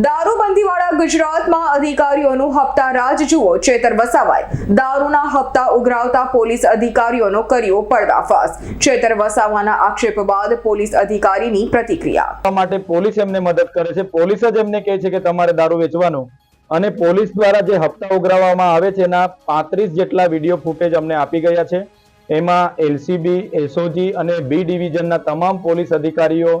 દારૂબંધીવાળા ગુજરાતમાં અધિકારીઓનું હપ્તા રાજ જુઓ, ચેતર વસાવાય. દારૂના હપ્તા ઉઘરાવતા પોલીસ અધિકારીઓનો કર્યો પર્દાફાશ. ચેતર વસાવાના આક્ષેપ બાદ પોલીસ અધિકારીની પ્રતિક્રિયા. માટે પોલીસ એમને મદદ કરે છે. પોલીસ જ એમને કહે છે કે તમારે દારૂ વેચવાનું. અને પોલીસ દ્વારા જે હપ્તા ઉઘરાવવામાં આવે છે, એના પાંત્રીસ જેટલા વીડિયો ફૂટેજ અમને આપી ગયા છે. એમાં એલસીબી, એસઓજી અને બી ડિવિઝનના તમામ પોલીસ અધિકારીઓ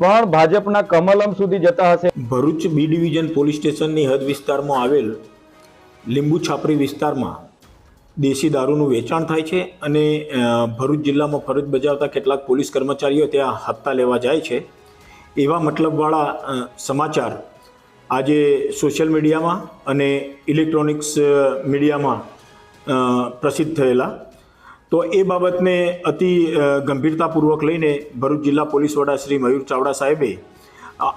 પણ ભાજપના કમલમ સુધી જતા હશે. ભરૂચ બી ડિવિઝન પોલીસ સ્ટેશનની હદ વિસ્તારમાં આવેલ લીંબુ છાપરી વિસ્તારમાં દેશી દારૂનું વેચાણ થાય છે અને ભરૂચ જિલ્લામાં ફરજ બજાવતા કેટલાક પોલીસ કર્મચારીઓ ત્યાં હપ્તા લેવા જાય છે. એવા મતલબવાળા સમાચાર આજે સોશિયલ મીડિયામાં અને ઇલેક્ટ્રોનિક્સ મીડિયામાં પ્રસિદ્ધ થયેલા. તો એ બાબતને અતિ ગંભીરતાપૂર્વક લઈને ભરૂચ જિલ્લા પોલીસ વડા શ્રી મયુર ચાવડા સાહેબે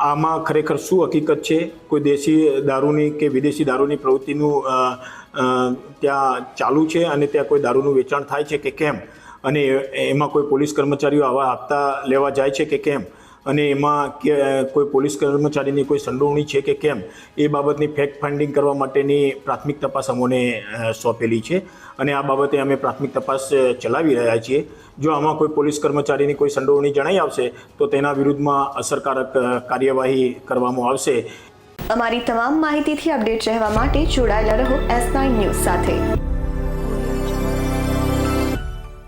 આમાં ખરેખર શું હકીકત છે? કોઈ દેશી દારૂની કે વિદેશી દારૂની પ્રવૃત્તિનું ત્યાં ચાલુ છે અને ત્યાં કોઈ દારૂનું વેચાણ થાય છે કે કેમ? અને એમાં કોઈ પોલીસ કર્મચારીઓ આવા હપ્તા લેવા જાય છે કે કેમ? અને એમાં કે કોઈ પોલીસ કર્મચારીની કોઈ સંડોવણી છે કે કેમ, એ બાબતની ફેક્ટ ફાઇન્ડિંગ કરવા માટેની પ્રાથમિક તપાસ અમોને સોંપેલી છે. અને આ બાબતે અમે પ્રાથમિક તપાસ ચલાવી રહ્યા છીએ. જો આમાં કોઈ પોલીસ કર્મચારીની કોઈ સંડોવણી જણાઈ આવશે, તો તેના વિરુદ્ધમાં અસરકારક કાર્યવાહી કરવામાં આવશે. અમારી તમામ માહિતીથી અપડેટ રહેવા માટે જોડાયેલા રહો એસ નાઇન ન્યૂઝ સાથે.